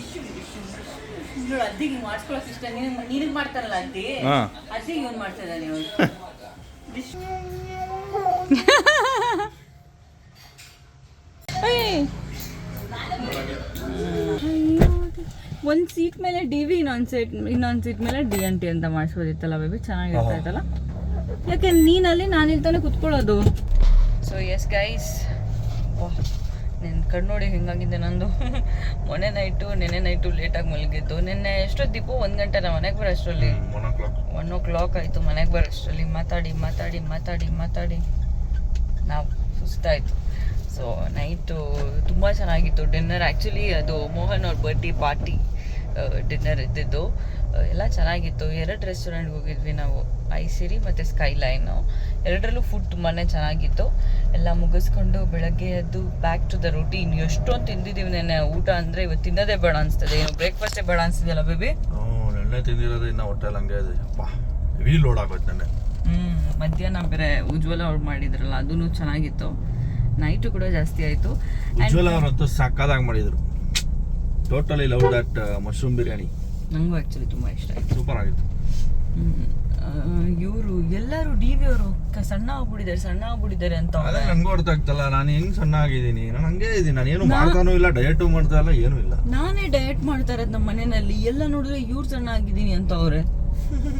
Dish dish ನೋಡು ಅದ್ದಿಗೆ ಮಾಡಿಸ್ಕೊಳಕ್ ಇಷ್ಟ. ನಿನಗೆ ನಿನಗೆ ಮಾಡ್ತಾರಲ್ಲ ಅದ್ದಿ? ಹಾ. ಅದ್ದಿಗೆ ಇವನು ಮಾಡ್ತಾ ಇದ್ದಾನೆ ಇವನು ಡಿಶ್ ಒಂದು ಸೀಟ್ ಮೇಲೆ ಡಿ ವಿ ಇನ್ನೊಂದ್ ಸೀಟ್ ಇನ್ನೊಂದು ಸೀಟ್ ಮೇಲೆ ಡಿ ಎನ್ ಟಿ ಅಂತ ಮಾಡಿಸ್ಬೋದಿತ್ತಲ್ಲ ಬೇಬಿ ಚೆನ್ನಾಗಿರ್ತಾ ಇತ್ತಲ್ಲ ಯಾಕೆ ನೀನಲ್ಲಿ ನಾನು ಇಲ್ತಾನೆ ಕುತ್ಕೊಳ್ಳೋದು ಸೊ ಎಸ್ ಗೈಸ್ ನಿನ್ನ ಕಣ್ಣು ನೋಡಿ ಹಿಂಗಾಗಿದೆ ನಂದು? ಮೊನ್ನೆ ನೈಟು ನೆನ್ನೆ ನೈಟು ಲೇಟಾಗಿ ಮಲಗಿದ್ದು. ನಿನ್ನೆ ಎಷ್ಟೊತ್ತು ದೀಪು ಒಂದು ಗಂಟೆ ನಾ ಮನೆಗೆ ಬರೋಷ್ಟರಲ್ಲಿ ಒನ್ ಓ ಕ್ಲಾಕ್ ಆಯಿತು ಮನೆಗೆ ಬರೋಷ್ಟರಲ್ಲಿ ಮಾತಾಡಿ ಮಾತಾಡಿ ಮಾತಾಡಿ ಮಾತಾಡಿ. ನಾವು ಸುಸ್ತಾಯಿತು. ಸೊ ನೈಟು ತುಂಬ ಚೆನ್ನಾಗಿತ್ತು. ಡಿನ್ನರ್ ಆ್ಯಕ್ಚುಲಿ ಅದು ಮೋಹನ್ ಅವ್ರ ಬರ್ಡೇ ಪಾರ್ಟಿ ಡಿನ್ನರ್ ಇದ್ದಿದ್ದು. ಎಲ್ಲ ಚೆನ್ನಾಗಿತ್ತು. ಎರಡು ರೆಸ್ಟೋರೆಂಟ್ಗೆ ಹೋಗಿದ್ವಿ ನಾವು. ಐಸಿರಿ ಮತ್ತು ಸ್ಕೈ ಲೈನು ಎರಡರಲ್ಲೂ ಫುಡ್ ತುಂಬಾ ಚೆನ್ನಾಗಿತ್ತು. ಎಲ್ಲ ಮುಗಿಸ್ಕೊಂಡು ಬೆಳಗ್ಗೆ ಎದ್ದು ಬ್ಯಾಕ್ ಟು ದ ರೂಟೀನ್ ಎಷ್ಟೊಂದು ತಿಂದಿದ್ದೀವಿ ನೆನ್ನೆ. ಊಟ ಅಂದರೆ ಇವತ್ತು ತಿನ್ನೋದೇ ಬೇಡ ಅನಿಸ್ತದೆ. ಏನು ಬ್ರೇಕ್ಫಾಸ್ಟೇ ಬೇಡ ಅನಿಸ್ತಿದೆಯಲ್ಲ ಬೇಬಿ ನೆನ್ನೆ ತಿಂದಿರೋದು ಇನ್ನು ಹೋಟೆಲ್ ಹಂಗೆ ಇದೆ. ಹೆವಿ ಲೋಡ್ ನೆನ್ನೆ. ಹ್ಮ್ ಮಧ್ಯಾಹ್ನ ಬೇರೆ ಉಜ್ವಲ ಅವ್ರು ಮಾಡಿದ್ರಲ್ಲ ಅದೂ ಚೆನ್ನಾಗಿತ್ತು. ನೈಟು ಕೂಡ ಜಾಸ್ತಿ ಆಯಿತು. ಉಜ್ವಲ ಅವರಂತೂ ಸಕ್ಕದಾಗಿ ಮಾಡಿದ್ರು. Totally love that mushroom biryani ನಂಗೂ ಆ್ಯಕ್ಚುಲಿ ತುಂಬ ಇಷ್ಟ ಆಯ್ತು. ಸೂಪರ್ ಆಗಿತ್ತು. ಇವರು ಎಲ್ಲರೂ ಡಿ ವಿ ಅವರು ಸಣ್ಣ ಆಗ್ಬಿಟ್ಟಿದ್ದಾರೆ ಸಣ್ಣ ಆಗ್ಬಿಟ್ಟಿದ್ದಾರೆ ಅಂತ ಅದೇ ನಂಗೂ ಅರ್ಥ ಆಗ್ತಲ್ಲ ನಾನು ಹೆಂಗ್ ಸಣ್ಣ ಆಗಿದ್ದೀನಿ ನಾನು ಹಂಗೆ ಇದ್ದೀನಿ. ನಾನು ಏನು ಮಾಡ್ತಾನೂ ಇಲ್ಲ ಡಯಟು ಮಾಡ್ತಾ ಇಲ್ಲ ಏನೂ ಇಲ್ಲ. ನಾನೇ ಡಯಟ್ ಮಾಡ್ತಾ ಇರೋದು ನಮ್ಮ ಮನೆಯಲ್ಲಿ. ಎಲ್ಲ ನೋಡಿದ್ರೆ ಇವ್ರು ಸಣ್ಣ ಆಗಿದ್ದೀನಿ ಅಂತ ಅವ್ರೆ.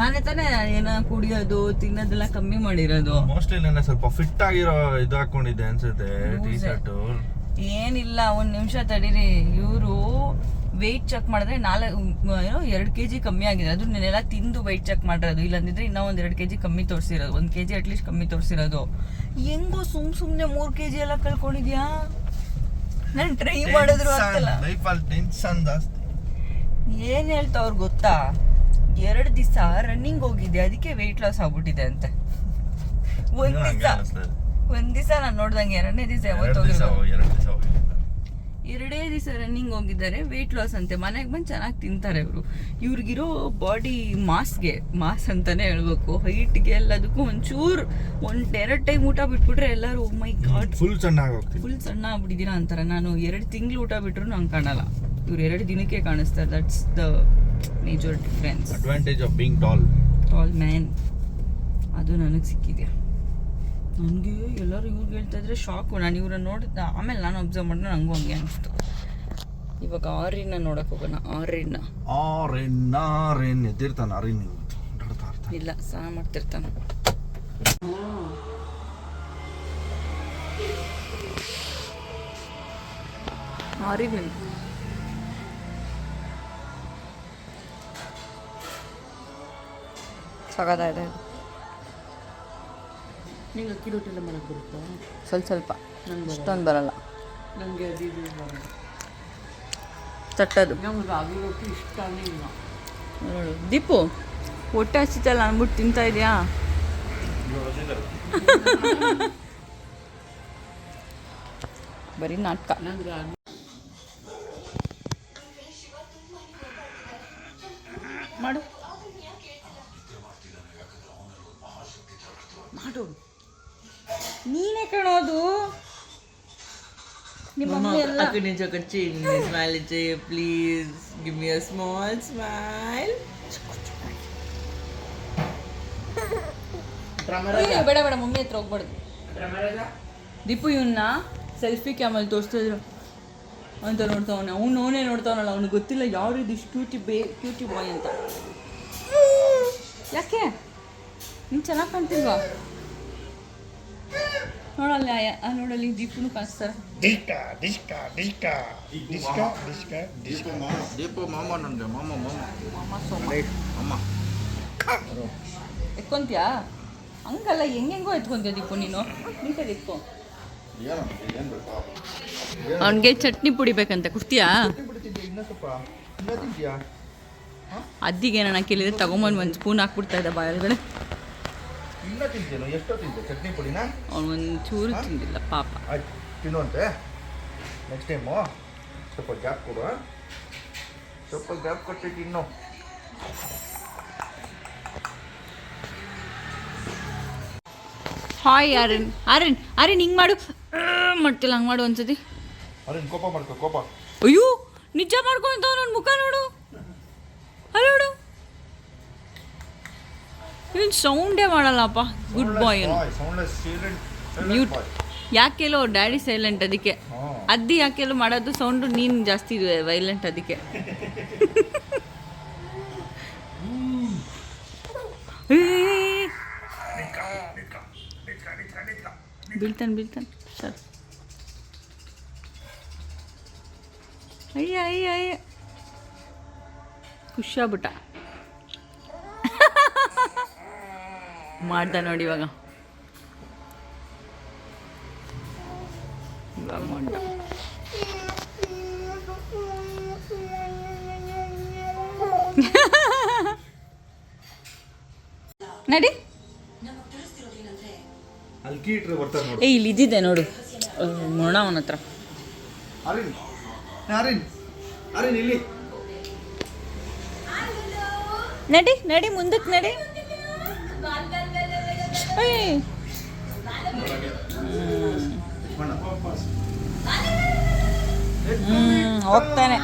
ನಾನೇ ತಾನೇ ಏನ ಕುಡಿಯೋದು ತಿನ್ನೋದೆಲ್ಲ ಕಮ್ಮಿ ಮಾಡಿರೋದು. ಮೋಸ್ಟ್ಲಿ ನಾನು ಸ್ವಲ್ಪ ಫಿಟ್ ಆಗಿರೋ ಇದು ಹಾಕೊಂಡಿದ್ದೆ ಅನ್ಸುತ್ತೆ ಟೀ ಶರ್ಟ್ ಏನಿಲ್ಲ ಒಂದು ನಿಮಿಷ ತಡೀರಿ. ಇವರು ವೆಯ್ಟ್ ಚೆಕ್ ಮಾಡಿದ್ರೆ ನಾಲ್ಕು ಏನೋ ಎರಡು ಕೆ ಜಿ ಕಮ್ಮಿ ಆಗಿದೆ. ಅದು ನೆನೆಲ್ಲ ತಿಂದು ವೆಯ್ಟ್ ಚೆಕ್ ಮಾಡಿರೋದು. ಇಲ್ಲಂದಿದ್ರೆ ಇನ್ನೂ ಒಂದು ಎರಡು ಕೆ ಜಿ ಕಮ್ಮಿ ತೋರಿಸಿರೋದು. ಒಂದು ಕೆ ಜಿ ಅಟ್ಲೀಸ್ಟ್ ಕಮ್ಮಿ ತೋರಿಸಿರೋದು. ಹೆಂಗೋ ಸುಮ್ ಸುಮ್ಮನೆ ಮೂರು ಕೆ ಜಿ ಎಲ್ಲ ಕಳ್ಕೊಂಡಿದ್ಯಾ? ನಾನು ಟ್ರೈ ಮಾಡಿದ್ರು ಏನು ಹೇಳ್ತಾವ್ರು ಗೊತ್ತಾ? ಎರಡು ದಿವಸ ರನ್ನಿಂಗ್ ಹೋಗಿದ್ದೆ. ಅದಕ್ಕೆ ವೆಯ್ಟ್ ಲಾಸ್ ಆಗ್ಬಿಟ್ಟಿದೆ ಅಂತೆ. ಒಂದ್ ದಿವಸ. ಒಂದ್ ದಿವಸ ನಾನು ನೋಡ್ದಂಗೆ ಎರಡನೇ ದಿವಸ ಯಾವತ್ತು ದಿವಸ ಎರಡು ದಿವಸ ಹೋಗಿಲ್ಲ. ಎರಡೇ ದಿವಸ ರನ್ನಿಂಗ್ ಹೋಗಿದ್ದಾರೆ ವೆಯ್ಟ್ ಲಾಸ್ ಅಂತೆ. ಮನೆಗೆ ಬಂದು ಚೆನ್ನಾಗಿ ತಿಂತಾರೆ ಇವರು. ಇವ್ರಿಗಿರೋ ಬಾಡಿ ಮಾಸ್ಗೆ ಮಾಸ್ ಅಂತಾನೆ ಹೇಳ್ಬೇಕು. ಹೈಟ್ಗೆ ಎಲ್ಲದಕ್ಕೂ ಒಂಚೂರು ಒಂದು ಎರಡು ಟೈಮ್ ಊಟ ಬಿಟ್ಬಿಟ್ರೆ ಎಲ್ಲರೂ "Oh ಮೈ ಗಾಡ್ ಫುಲ್ ಸಣ್ಣ ಫುಲ್ ಸಣ್ಣ ಆಗ್ಬಿಟ್ಟಿದ್ದೀರಾ ಅಂತಾರೆ. ನಾನು ಎರಡು ತಿಂಗಳು ಊಟ ಬಿಟ್ರು ನಂಗೆ ಕಾಣಲ್ಲ. ಇವ್ರು ಎರಡು ದಿನಕ್ಕೆ ಕಾಣಿಸ್ತಾರೆ that's the major difference advantage of being tall tall man ಅದು ನನಗೆ ಸಿಕ್ಕಿದೆ. ನನಗೆ ಎಲ್ಲರೂ ಇವ್ರಿಗೆ ಹೇಳ್ತಾ ಇದ್ರೆ ಶಾಕು ನಾನು ಇವ್ರನ್ನ ನೋಡಿದ ಆಮೇಲೆ ನಾನು ಅಬ್ಸರ್ವ್ ಮಾಡಿದ್ರೆ ನನಗೂ ಹಂಗೆ ಅನಿಸ್ತು. ಇವಾಗ ಆರಿನ ನೋಡಕ್ ಹೋಗೋಣ. ಆರಿನ ಆರಿನ್ ಆರಿನ್ ಎದ್ದಿರ್ತಾನೆ ಆರಿನ್ ಇಲ್ಲ ಸ್ನಾನ ಮಾಡ್ತಿರ್ತಾನೆ. ಆರಿನ ಸಗದಾಗಿದೆ ನಿಂಗೆ ಅಕ್ಕಿ ರೊಟ್ಟಿ ಎಲ್ಲ ಮಾಡಕ್ಕೆ ಬರುತ್ತಾ? ಸ್ವಲ್ಪ ಸ್ವಲ್ಪ. ಅಷ್ಟೊಂದು ಬರಲ್ಲ. ನನಗೆ ಅದು ಇದು ಬರಲ್ಲ. ತಟ್ಟದು. ನಮ್ಗೆ ರಾಗಿ ರೊಟ್ಟಿ ಇಷ್ಟನೇ ಇಲ್ಲ. ನೋಡು. ದೀಪು ಹೊಟ್ಟೆ ಹಚ್ಚಿತಲ್ಲ ಅಂದ್ಬಿಟ್ಟು ತಿಂತಾ ಇದೆಯಾ? ಬರೀ ನಾಟಕ. ಮಾಡು ಕಾಣೋದು ಮಮ್ಮಿ ಎಲ್ಲ. Aku ni cakap chin, smile je, please. Give me a small smile. ಏ, ಬೇಡ ಬೇಡ ಮಮ್ಮಿ ಹತ್ರ ಹೋಗ್ಬಾರ್ದು. ದೀಪು ಇವನ್ನ ಸೆಲ್ಫಿ ಕ್ಯಾಮಲ್ ತೋರಿಸ್ತಿದ್ರು ಅಂತ ನೋಡ್ತಾವನ. ಅವ್ನು ಅವನೇ ನೋಡ್ತಾವನಲ್ಲ ಅವ್ನಿಗೆ ಗೊತ್ತಿಲ್ಲ ಯಾವ ರೀತಿ ಕ್ಯೂಟಿ ಬೇ ಕ್ಯೂಟಿ ಬಾಯ್ ಅಂತ. ಯಾಕೆ? ನೀನು ಚೆನ್ನಾಗಿ ಕಾಣ್ತಿಲ್ವಾ? ನೋಡಲ್ಲ ನೋಡಲ್ಲಿ ದೀಪನು ಕಾಣಿಸ್ತಾರೆ. ದೀಪ ಮಾಮ. ದೀಪ ಮಾಮ. ಮಾಮ ಮಾಮ ಸೋಮ. ಅಮ್ಮ ಎತ್ಕೊಂತೀಯಾ? ಹಂಗಲ್ಲ ಹೆಂಗೆಂಗೋ ಎತ್ಕೊಂತೀಯ ದೀಪು ನೀನು? ನೀಟಾಗಿ ಎತ್ಕೊ. ಅವನಿಗೆ ಚಟ್ನಿ ಪುಡಿಬೇಕಂತ ಕುಡ್ತೀಯಾ? ಇನ್ನೂ ಸ್ವಲ್ಪ? ಇನ್ನೂ ತಿಂತೀಯಾ? ಅದ್ದಿಗೆ ನಾನು ಕೇಳಿದ್ರೆ ತಗೊಂಬಂದು ಒಂದು ಸ್ಪೂನ್ ಹಾಕ್ಬಿಡ್ತಾ ಇದ್ದ ಬಾಯೊಳಗಡೆ ಇನ್ನೂ ತಿಂತೀನೋ ಎಷ್ಟೋ ತಿಂತೆ? ಚಟ್ನಿ ಪುಡಿನ? ಅವ್ನು ಚೂರು ತಿಂದಿಲ್ಲ ಪಾಪ. ಆಯ್ತು ತಿನ್ನುವಂತೆ ನೆಕ್ಸ್ಟ್ ಟೈಮು ಸ್ವಲ್ಪ ಗ್ಯಾಪ್ ಕೊಡು ಸ್ವಲ್ಪ ಗ್ಯಾಪ್ ಕೊಟ್ಟಿಟ್ಟು ಇನ್ನು ಹಾಯ್ ಅರಣ್ ಅರಣ್ ಆರ್ಯನ್ ಹಿಂಗೆ ಮಾಡು. ಮಾಡ್ತಿಲ್ಲ ಹಂಗೆ ಮಾಡು ಒಂದ್ಸತಿ. ಅರಣ್ ಕೋಪ ಮಾಡ್ಕೋ ಕೋಪ. ಅಯ್ಯೋ ನಿಜ ಮಾಡು ಮಾಡ್ಕೊಂತ ನನ್ನ ಮುಖ ನೋಡು. ಅಲ್ಲ ನೋಡು. ಇವನು. ಸೌಂಡೇ ಮಾಡಲ್ಲಪ್ಪ ಗುಡ್ ಬಾಯ್ ಮ್ಯೂಟ್ ಯಾಕೆಲ್ಲೋ ಡ್ಯಾಡಿ ಸೈಲೆಂಟ್ ಅದಕ್ಕೆ. ಅದ್ದಿ ಯಾಕೆಲ್ಲೋ ಮಾಡೋದು ಸೌಂಡು ನೀನು ಜಾಸ್ತಿ ವೈಲೆಂಟ್ ಅದಕ್ಕೆ. ಬೀಳ್ತಾನೆ ಬೀಳ್ತಾನೆ. ಸರ್. ಅಯ್ಯ ಅಯ್ಯ ಅಯ್ಯ. ಖುಷಿಯಾಗ್ಬಿಟ್ಟ ಮಾಡ್ದ ನೋಡಿ ಇವಾಗ. ಇವಾಗ ಮಾಡ್ದ ನಡಿ. ಏ ಇಲ್ಲಿ ಇದ್ದಿದ್ದೆ ನೋಡು. ಮೊಣ ಅವನ ಹತ್ರ. ನಡಿ ನಡಿ ಮುಂದಕ್ಕೆ ನಡಿ. ಹ್ಮ್. ಹೋಗ್ತಾನೆ.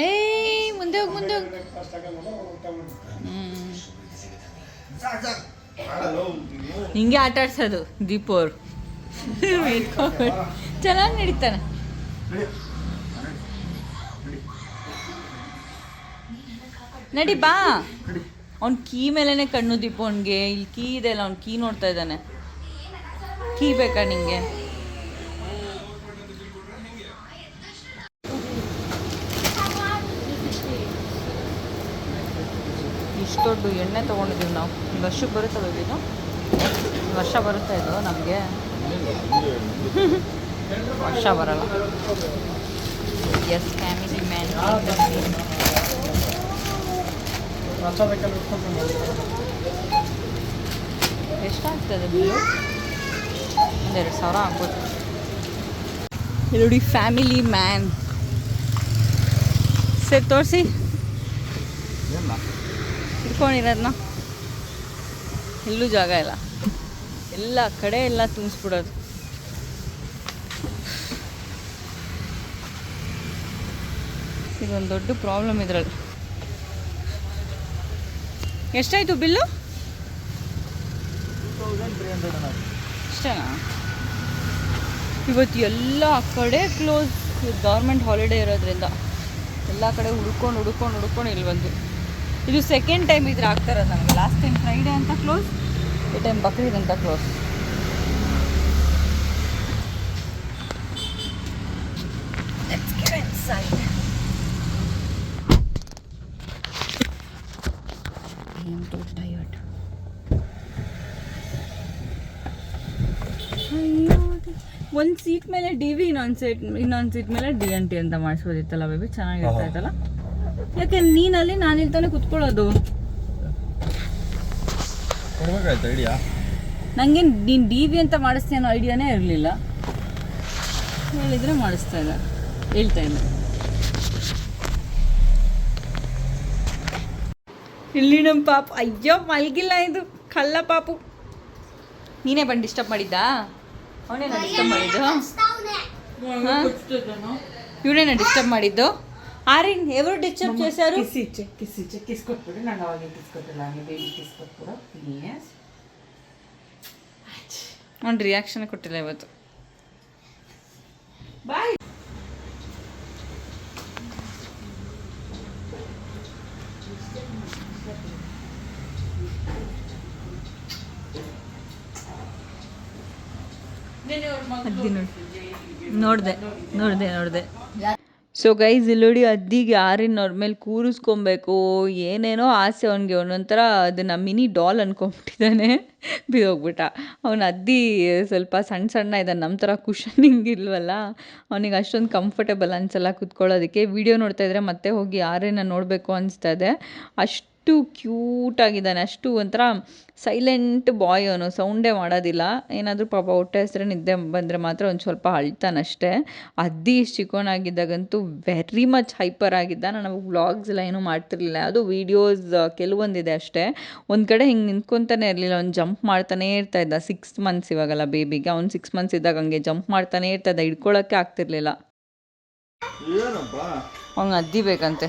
ಏಯ್ ಮುಂದೆ ಹೋಗಿ ಮುಂದೆ ಹೋಗಿ ಆಟ ಆಡ್ಸೋದು ದೀಪು ಅವರು. ಚೆನ್ನಾಗಿ ನಡೀತಾನೆ. ನಡಿ ಬಾ. ಅವ್ನ ಕೀ ಮೇಲೆನೆ ಕಣ್ಣು ದೀಪು ಅವ್ನಿಗೆ. ಇಲ್ಲಿ ಕೀ ಇದೆ ಅಲ್ಲ ಅವ್ನು ಕೀ ನೋಡ್ತಾ ಇದ್ದಾನೆ. ಕೀ ಬೇಕಾ ನಿಂಗೆ? ಇಷ್ಟು ದೊಡ್ಡ ಎಣ್ಣೆ ತೊಗೊಂಡಿದ್ದೀವಿ ನಾವು. ಒಂದು ವರ್ಷಕ್ಕೆ ಬರುತ್ತೆ ಬೇಬಿದು ವರ್ಷ ಬರುತ್ತೆ ಇದು ನಮಗೆ? ವರ್ಷ ಬರಲ್ಲ. ಎಸ್ ಫ್ಯಾಮಿಲಿ ಮ್ಯಾನ್ ಎಷ್ಟಾಗ್ತದೆ ಬಿಲ್ಲು ಒಂದೆರಡು ಸಾವಿರ ಆಗ್ಬೋದು. ಇಲ್ಲಿ ನೋಡಿ ಫ್ಯಾಮಿಲಿ ಮ್ಯಾನ್. ಸರಿ ತೋರಿಸಿ. ಇಟ್ಕೊಂಡಿರೋದನ್ನ ಎಲ್ಲೂ ಜಾಗ ಇಲ್ಲ. ಎಲ್ಲ ಕಡೆ ಎಲ್ಲ ತುಂಬಿಸ್ಬಿಡೋದು. ಇದೊಂದು ದೊಡ್ಡ ಪ್ರಾಬ್ಲಮ್ ಇದರಲ್ಲಿ. ಎಷ್ಟಾಯಿತು ಬಿಲ್ಲು? ಇಷ್ಟನಾ? ಇವತ್ತು ಎಲ್ಲ ಕಡೆ ಕ್ಲೋಸ್ ಗೌರ್ಮೆಂಟ್ ಹಾಲಿಡೇ ಇರೋದ್ರಿಂದ ಎಲ್ಲ ಕಡೆ ಹುಡ್ಕೊಂಡು ಹುಡ್ಕೊಂಡು ಹುಡ್ಕೊಂಡು ಇಲ್ಲಿ ಬಂದು ಇದು ಸೆಕೆಂಡ್ ಟೈಮ್ ಇದ್ರೆ ಆಗ್ತಾರದು ನಮಗೆ. ಲಾಸ್ಟ್ ಟೈಮ್ ಫ್ರೈಡೇ ಅಂತ ಕ್ಲೋಸ್ ಈ ಟೈಮ್ ಬಕ್ರೀದ್ ಅಂತ ಕ್ಲೋಸ್ ಒಂದು ಸೀಟ್ ಮೇಲೆ ಡಿ ವಿ ಇನ್ನೊಂದು ಸೀಟ್ ಇನ್ನೊಂದು ಸೀಟ್ ಮೇಲೆ ಡಿ ಎನ್ ಟಿ ಅಂತ ಮಾಡಿಸ್ಬೋದಿತ್ತಲ್ಲ ಬೇಬಿ ಚೆನ್ನಾಗಿರ್ತಾ ಇತ್ತಲ್ಲ ಯಾಕೆ ನೀನಲ್ಲಿ ನಾನು ಇಲ್ಲಿ ತಾನೇ ಕುತ್ಕೊಳ್ಳೋದು? ಕೊಡ್ಬೇಕಾಯ್ತು ಐಡಿಯಾ ನನಗೆ ನೀನು ಡಿ ವಿ ಅಂತ ಮಾಡಿಸ್ತೀನಿ ಅನ್ನೋ ಐಡಿಯಾನೇ ಇರಲಿಲ್ಲ. ಹೇಳಿದರೆ ಮಾಡಿಸ್ತಾ ಇಲ್ಲ ಹೇಳ್ತಾ ಇದ್ದ. ಇಲ್ಲಿ ನಮ್ಮ ಪಾಪ. ಅಯ್ಯೋ ಮಲಗಿಲ್ಲ ಇದು. ಕಲ್ಲ ಪಾಪು. ನೀನೇ ಬಂದು ಡಿಸ್ಟರ್ಬ್ ಮಾಡಿದ್ದಾ? ಅವನೇನ ಡಿಸ್ಟರ್ಬ್ ಮಾಡಿದ್ದು ಇವನೇನ ಡಿಸ್ಟರ್ಬ್ ಮಾಡಿದ್ದು ಆರಿನ್ ఎవరు ಡಿಸ್ಟರ್ಬ್ చేశారు కిస్ ఇచ్చే కిస్ ఇచ్చే కిస్ కొట్టుడు నాకు అలాగే కిస్ కొట్టుడు అలాగే బేబీ కిస్ కొట్టుడు ప్లీజ్ ಅವ್ನು ರಿಯಾಕ್ಷನ್ ಕೊಟ್ಟಿಲ್ಲ ಇವತ್ತು ಬಾಯ್ ಅದ್ದಿ ನೋಡಿ ನೋಡಿದೆ ನೋಡಿದೆ. ನೋಡಿದೆ ಸೊ ಗೈಸ್ ಇಲ್ಲೋಡಿ ಅದ್ದಿಗೆ ಯಾರಿನ ಅವ್ರ ಮೇಲೆ ಕೂರಿಸ್ಕೊಬೇಕು, ಏನೇನೋ ಆಸೆ ಅವನಿಗೆ ಒಂದೊಂಥರ ಅದನ್ನು ಮಿನಿ ಡಾಲ್ ಅನ್ಕೊಂಬಿಟ್ಟಿದ್ದಾನೆ ಬೀಗೋಗ್ಬಿಟ್ಟ ಅವನ ಅದ್ದಿ ಸ್ವಲ್ಪ ಸಣ್ಣ ಸಣ್ಣ ಇದ್ದಾನೆ ನಮ್ಮ ಥರ ಕುಷನಿಂಗ್ ಇಲ್ವಲ್ಲ ಅವನಿಗೆ ಅಷ್ಟೊಂದು ಕಂಫರ್ಟೇಬಲ್ ಅನ್ಸಲ್ಲ ಕುತ್ಕೊಳ್ಳೋದಕ್ಕೆ. ವಿಡಿಯೋ ನೋಡ್ತಾ ಇದ್ರೆ ಮತ್ತೆ ಹೋಗಿ ಯಾರೇನ ನೋಡಬೇಕು ಅನಿಸ್ತಾ ಇದೆ. ಅಷ್ಟು ಅಷ್ಟು ಕ್ಯೂಟ್ ಆಗಿದ್ದಾನೆ ಅಷ್ಟು ಒಂಥರ ಸೈಲೆಂಟ್ ಬಾಯ್ ಅವನು ಸೌಂಡೇ ಮಾಡೋದಿಲ್ಲ. ಏನಾದರೂ ಪಾಪ ಹೊಟ್ಟೆ ಹೆಸರು ನಿದ್ದೆ ಬಂದರೆ ಮಾತ್ರ ಒಂದು ಸ್ವಲ್ಪ ಅಳ್ತಾನಷ್ಟೇ. ಅದ್ದಿ ಇಷ್ಟು ಚಿಕ್ಕವನಾಗಿದ್ದಾಗಂತೂ ವೆರಿ ಮಚ್ ಹೈಪರ್ ಆಗಿದ್ದ ನಾನು ವ್ಲಾಗ್ಸ್ ಎಲ್ಲ ಏನೂ ಮಾಡ್ತಿರ್ಲಿಲ್ಲ. ಅದು ವೀಡಿಯೋಸ್ ಕೆಲವೊಂದಿದೆ ಅಷ್ಟೇ. ಒಂದು ಕಡೆ ಹಿಂಗೆ ನಿಂತ್ಕೊತಾನೆ ಇರಲಿಲ್ಲ. ಅವ್ನು ಜಂಪ್ ಮಾಡ್ತಾನೇ ಇರ್ತಾ ಇದ್ದ. ಸಿಕ್ಸ್ ಮಂತ್ಸ್ ಇವಾಗಲ್ಲ ಬೇಬಿಗೆ ಅವ್ನು ಸಿಕ್ಸ್ ಮಂತ್ಸ್ ಇದ್ದಾಗ ಹಂಗೆ ಜಂಪ್ ಮಾಡ್ತಾನೆ ಇರ್ತಾ ಇದ್ದ. ಹಿಡ್ಕೊಳಕ್ಕೆ ಆಗ್ತಿರ್ಲಿಲ್ಲ. ಅವ್ನು ಅದ್ದಿ ಬೇಕಂತೆ.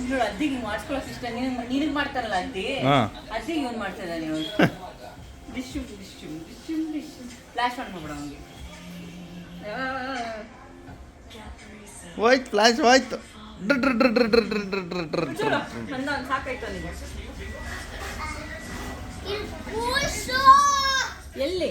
ನೋಡು ಅದ್ದಿಗೆ ಮಾಡಿಸ್ಕೊಳಕ್ ಇಷ್ಟ. ನೀನು ನೀನು ಮಾಡ್ತಾರಲ್ಲ ಅದ್ದಿ? ಹಾ. ಅದ್ದಿಗೆ ಇವನು ಮಾಡ್ತಾ ಇದ್ದಾನೆ ಇವನು ಡಿಶ್ಯೂ ಡಿಶ್ಯೂ ಡಿಶ್ಯೂ ಡಿಶ್ಯೂ ಫ್ಲಾಶ್ ಆನ್ ಮಾಡ್ಬಿಡ ಅವನಿಗೆ. ಹೋಯ್ತು ಫ್ಲಾಶ್ ಹೋಯ್ತು. ಡ್ರ್ ಡ್ರ್ ಡ್ರ್ ಡ್ರ್ ಡ್ರ್ ಡ್ರ್ ಡ್ರ್ ಡ್ರ್ ಡ್ರ್ ಡ್ರ್. ನಂದ ಅವ್ನು ಸಾಕಾಯ್ತು ಅವನಿಗೆ ಎಲ್ಲಿ?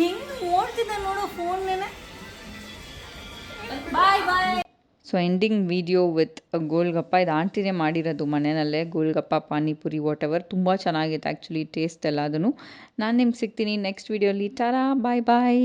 ಹೆಂಗ್ ನೋಡು phone bye bye so ending video with golgappa ಇದು ಆಂಟಿನೇ ಮಾಡಿರೋದು ಮನೆಯಲ್ಲೇ. ಗೋಲ್ಗಪ್ಪ ಪಾನಿಪುರಿ ವಾಟ್ ಎವರ್ ತುಂಬ ಚೆನ್ನಾಗಿತ್ತು ಆ್ಯಕ್ಚುಲಿ ಟೇಸ್ಟ್ ಎಲ್ಲ ಅದನ್ನು. ನಾನು ನಿಮ್ಗೆ ಸಿಗ್ತೀನಿ ನೆಕ್ಸ್ಟ್ ವೀಡಿಯೋಲಿ ಟಾರಾ ಬಾಯ್ ಬಾಯ್